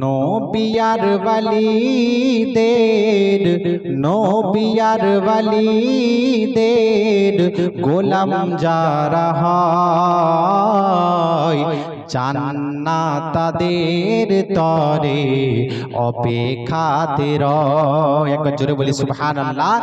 নবিয়ার ওয়ালিদের নবিয়ার ওয়ালিদের গোলাম যারা হয় জান্নাত তাদের তরে অপেক্ষাতে একবার জোরে বলি সুবহানাল্লাহ।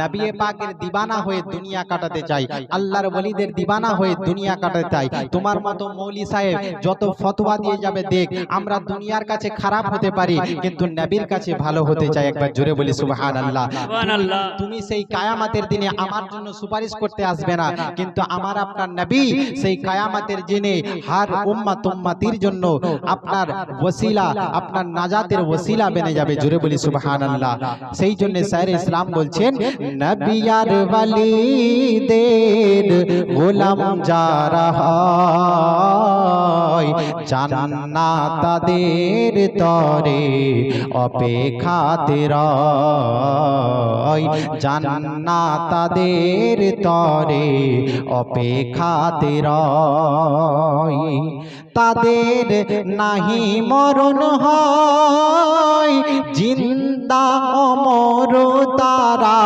নবী পাকের দিবানা হয়ে দুনিয়া কাটাতে চাই। আল্লাহর ওলিদের দিবানা হয়ে দুনিয়া কাটাতে চাই। তোমার মতো মৌলি সাহেব যত ফতোয়া দিয়ে যাবে দেখ আমরা দুনিয়ার কাছে খারাপ হতে পারি কিন্তু নবীর কাছে ভালো হতে চাই। একবার জোরে বলি সুবহানাল্লাহ। সুবহানাল্লাহ। তুমি সেই কায়ামাতের দিনে আমার জন্য সুপারিশ করতে আসবে না কিন্তু আমার আপনার নবী সেই কায়ামাতের দিনে হার উম্মাত উম্মাতির জন্য আপনার ওসিলা, আপনার নাজাতের ওসিলা বেনে যাবে। জোরে বলি সুবহানাল্লাহ। সেই জন্য স্যার ইসলাম বলছেন, নবিয়ার ওয়ালিদের গোলাম যারা হয় জান্নাত তাদের তরে অপেক্ষাতে রয়। জান্নাত তাদের তরে অপেক্ষাতে রয়। তাদের নাহি মরণ হয়। জিন্দা অমর তারা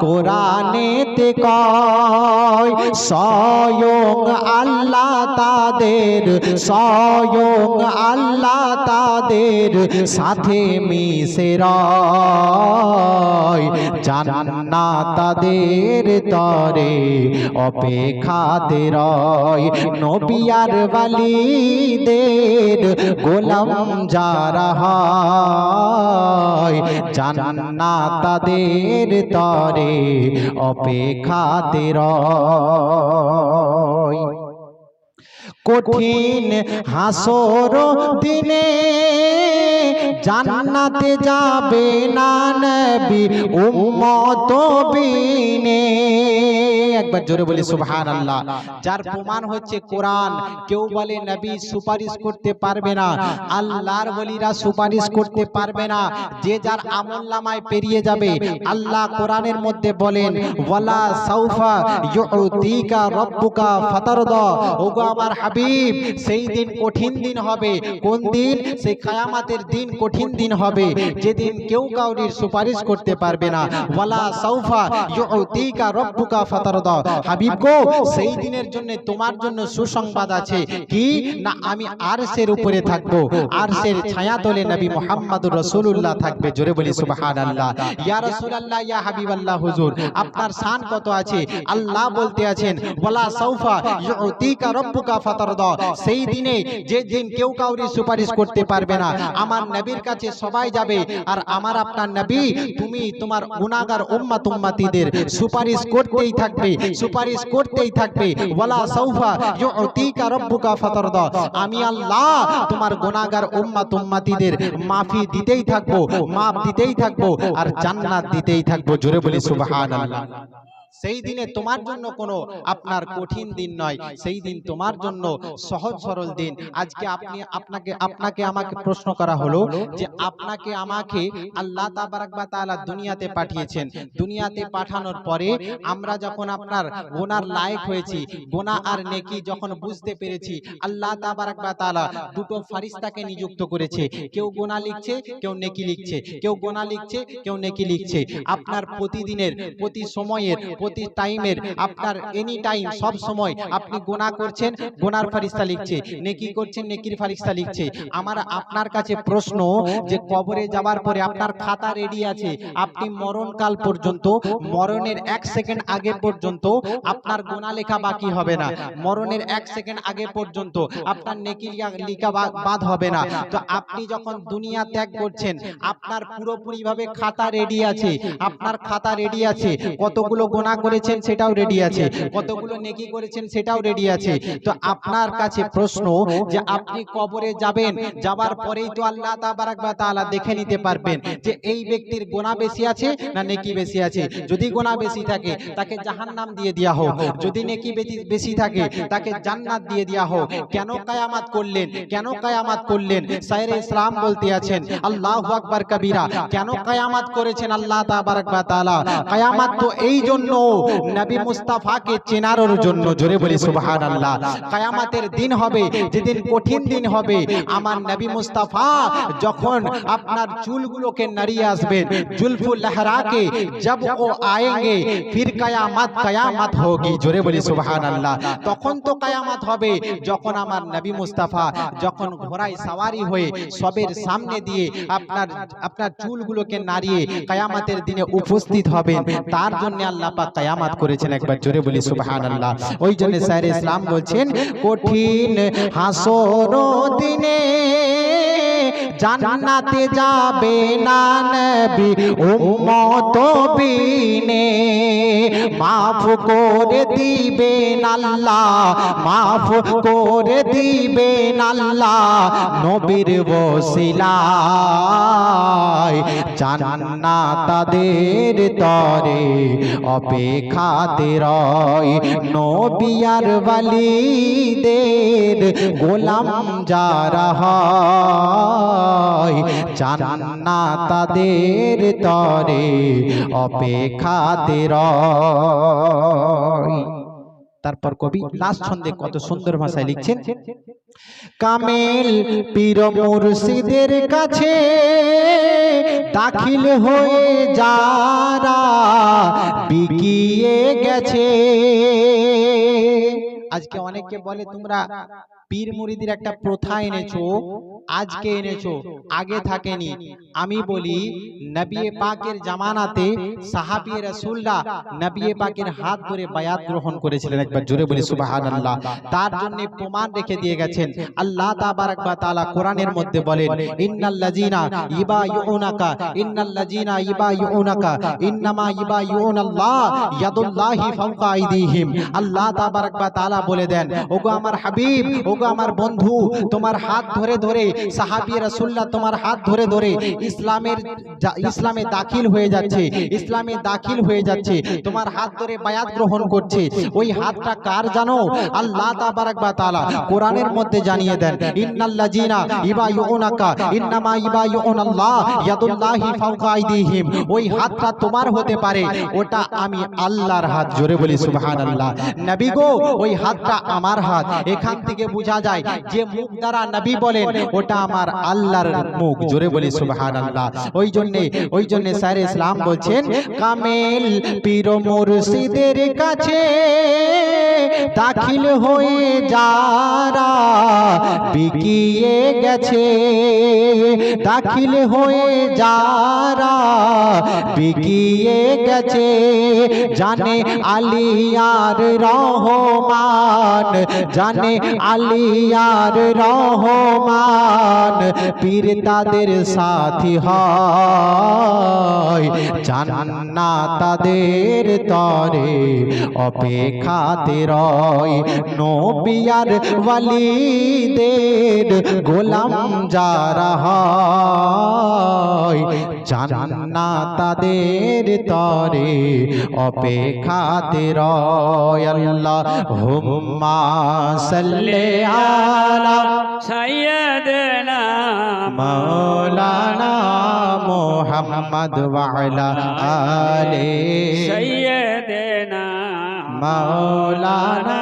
কোরআনেতে কয়, স্বয়ং আল্লাহ তাদের, স্বয়ং আল্লাহ তাদের সাথে মিশে রয়। জান্নাত তাদের তরে অপেক্ষাতে রয়। নবিয়ার ওয়ালিদের গোলাম যারা হয় জান্নাত তাদের তরে অপেক্ষা তের কঠিন হাসর দিনে জান্নাতে যাবে না নবী, উম্মত বিনে। একবার জোরে বলি, সুবহানাল্লাহ। যার প্রমাণ হচ্ছে কোরআন, কেউ বলে নবী সুপারিশ করতে পারবে না, আল্লাহর বলিরা সুপারিশ করতে পারবে না, যে যার আমল নামায় পেরিয়ে যাবে। আল্লাহ কোরআনের মধ্যে বলেন, ওয়ালা সাউফা ইউতিকা রব্বুকা ফাতারদা। ওগো আমার হাবিব, সেই দিন কঠিন দিন হবে। কোন দিন? সেই কিয়ামতের দিন কঠিন দিন হবে। যেদিন কেউ কাউরির সুপারিশ করতে পারবে না। ওয়ালা সাউফা ইউতিকা রব্বুকা ফাতারদা। হাবিব গো, সেই দিনের জন্য তোমার জন্য সুসংবাদ আছে। কি? না, আমি আরশের উপরে থাকব। আরশের ছায়া তলে নবী মুহাম্মদুর রাসূলুল্লাহ থাকবে। জোরে বলি, সুবহানাল্লাহ। ইয়া রাসূলুল্লাহ, ইয়া হাবিবাল্লাহ, হুজুর, আপনার শান কত আছে? আল্লাহ বলতে আছেন, ওয়ালা সাউফা ইউতিকা রব্বুকা ফাতারদা। সেই দিনে যে দিন কেউ কাউরি সুপারিশ করতে পারবে না। আমার নবীর কাছে সবাই যাবে। আর আমার আপনার নবী তুমি তোমার গুনাহগার উম্মাত উম্মাতিদের সুপারিশ করতেই থাকবে। সুপারিশ করতেই থাকবে। ওয়ালা সাউফা ইউতিকা রব্বুকা ফাতারদা। আমি আল্লাহ তোমার গুনাহগার উম্মাত উম্মাতিদের মাফি দিতেই থাকব মাফ দিতেই থাকব আর জান্নাত দিতেই থাকব। জোরে বলি সুবহানাল্লাহ। সেই দিনে তোমার জন্য কোনো আপনার কঠিন দিন নয়। সেই দিন তোমার জন্য সহজ সরল দিন। আজকে আপনি আপনাকে আপনাকে আমাকে প্রশ্ন করা হলো যে আপনাকে আমাকে আল্লাহ তাবারাক বা তাআলা দুনিয়াতে পাঠিয়েছেন। দুনিয়াতে পাঠানোর পরে আমরা যখন আপনার গোনার লায়ক হয়েছি গোনা আর নেকি যখন বুঝতে পেরেছি আল্লাহ তাবারাক বা তাআলা দুটো ফারিস্তাকে নিযুক্ত করেছে। কেউ গোনা লিখছে কেউ নেকি লিখছে কেউ গোনা লিখছে কেউ নেকি লিখছে আপনার প্রতিদিনের প্রতি সময়ের প্রতি টাইমের আপনার এনি টাইম সব সময় আপনি গোনা করছেন গোনার ফারিস্তা লিখছে নেকি করছেন নেকির ফারিস্তা লিখছে। আমার আপনার কাছে প্রশ্ন যে কবরে যাওয়ার পরে আপনার খাতা রেডি আছে আপনি মরণকাল পর্যন্ত মরণের এক সেকেন্ড আগে পর্যন্ত আপনার গোনা লেখা বাকি হবে না। মরণের এক সেকেন্ড আগে পর্যন্ত আপনার নেকি লিখা বাদ হবে না। তো আপনি যখন দুনিয়া ত্যাগ করছেন আপনার পুরোপুরি ভাবে খাতা রেডি আছে আপনার খাতা রেডি আছে কতগুলো গোনা করেছেন সেটাও রেডি আছে। কতগুলো নেকি করেছেন সেটাও রেডি আছে। তো আপনার কাছে প্রশ্ন যে আপনি কবরে যাবেন যাবার পরেই তো আল্লাহ তাআলা দেখে নিতে পারবেন যে এই ব্যক্তির গোনা বেশি আছে না নেকি বেশি আছে? যদি গোনা বেশি থাকে তাকে জাহান্নাম দিয়ে দেয়া হোক। যদি নেকি বেশি- থাকে তাকে জান্নাত দিয়ে দেয়া হোক। কেন কায়ামাত করলেন? কেন কায়ামাত করলেন? সাইরে ইসলাম বলতে আছেন আল্লাহু আকবার কবিরা কেন কায়ামাত করেছেন আল্লাহ তাবারাক ওয়া তাআলা কায়ামাত তো এই জন্য নবী মুস্তাফাকে চেনার জন্য জোরে বলি সুবহানাল্লাহ। কায়ামাতের দিন হবে যেদিন কঠিন দিন হবে আমার নবী মুস্তাফা যখন আপনার চুলগুলোকে নাড়িয়ে আসবেন জুলফুল লহরাকে জব ও আয়েঙ্গে ফির কায়ামত কায়ামত হোগি জোরে বলি সুবহানাল্লাহ। তখন তো কায়ামত হবে যখন আমার নবী মুস্তাফা যখন ঘোড়ায় সাওয়ারি হয়ে সবের সামনে দিয়ে আপনার আপনার চুলগুলোকে নাড়িয়ে কায়ামাতের দিনে উপস্থিত হবেন তার জন্য আল্লাহ কায়ামাত করেছেন একবার জোরে বলি সুবহানাল্লাহ। ওই জন্য স্যার ইসলাম বলছেন কঠিন হাসর দিনে জান্নাতে যাবে না নবী। উম্মত বিনে মাফ করে দিবেন আল্লাহ মাফ করে দিবেন আল্লাহ নবীর বসিলায় জান্নাতাদের তরে অপেক্ষাতে রয় নবিয়ার বালিদের গোলাম যারা হয় জান্নাতাদের তরে অপেক্ষাতে রয় তারপর কবি লাস্ট ছন্দে কত সুন্দর ভাষায় লিখছেন। কামেল পীর মুর্শিদের কাছে দাখিল হয়ে যারা বিকিয়ে গেছে। আজকে অনেকে বলে তোমরা পীর মুরিদির একটা প্রথা এনেছো, আজকে এনেছো, আগে থাকেনি। আমি বলি, নবী পাকের জামানাতে সাহাবী রাসূলরা নবী পাকের হাত ধরে বায়াত গ্রহণ করেছিলেন, একবার জোরে বলি, সুবহানাল্লাহ। তার জন্য প্রমাণ রেখে দিয়ে গেছেন। আল্লাহ তাবারাক ওয়া তাআলা কোরআনের মধ্যে বলেন, ইন্নাল্লাযিনা ইবায়ুনাকা ইন্নাল্লাযিনা ইবায়ুনাকা ইন্নামা ইবায়ুনাল্লাহ ইয়াদুল্লাহি ফাওকা আইদিহিম। আল্লাহ তাবারাক ওয়া তাআলা বলে দেন, ওগো আমার হাবিব ওগো আমার বন্ধু, তোমার হাত ধরে ধরে, সাহাবী রাসূলুল্লাহ তোমার হাত ধরে ধরে ইসলামের ইসলামে দাখিল হয়ে যাচ্ছে, ইসলামে দাখিল হয়ে যাচ্ছে, তোমার হাত ধরে বায়াত গ্রহণ করছে, ওই হাতটা কার জানো? আল্লাহ কোরআনের মধ্যে জানিয়ে দেন, ইন্নাল্লাযিনা ইবায়ুনাকা ইন্নামা ইবায়ুনাল্লাহ ইয়াদুল্লাহি ফাওকা আইদিহিম। ওই হাতটা তোমার হতে পারে, ওটা আমি আল্লাহর হাত, জোরে বলি সুবহানাল্লাহ। নবী গো, ওই হাতটা আমার হাত, এখান থেকে বোঝা যায় যে মুখ দ্বারা নবী বলেন, ওটা আমার আল্লাহর মুখ। জোরে বলি, সুবহানাল্লাহ। ওই জন্যে ওই জন্যে স্যার ইসলাম বলছেন, কামেল পীর মুর্শিদের কাছে দাখিল হয়ে যারা বিকিয়ে গেছে, দাখিল হয়ে যারা বিকিয়ে গেছে, জানে আলিয়ার রহমান, জানে আলিয়ার রহমান, পীর তাদের সাথী হয়। জান্না তাদের তরে, অপেক্ষাতে রয়। নবিয়ার ওয়ালিদের গোলাম যারা হয় জান্না তাদের তরে, অপেক্ষাতে রয়। আল্লাহ হুম্মা সাল্লি আলা সাইয়েদেনা মৌলানা মোহাম্মদ ওয়ালা আলে। সাইয়েদেনা মৌলানা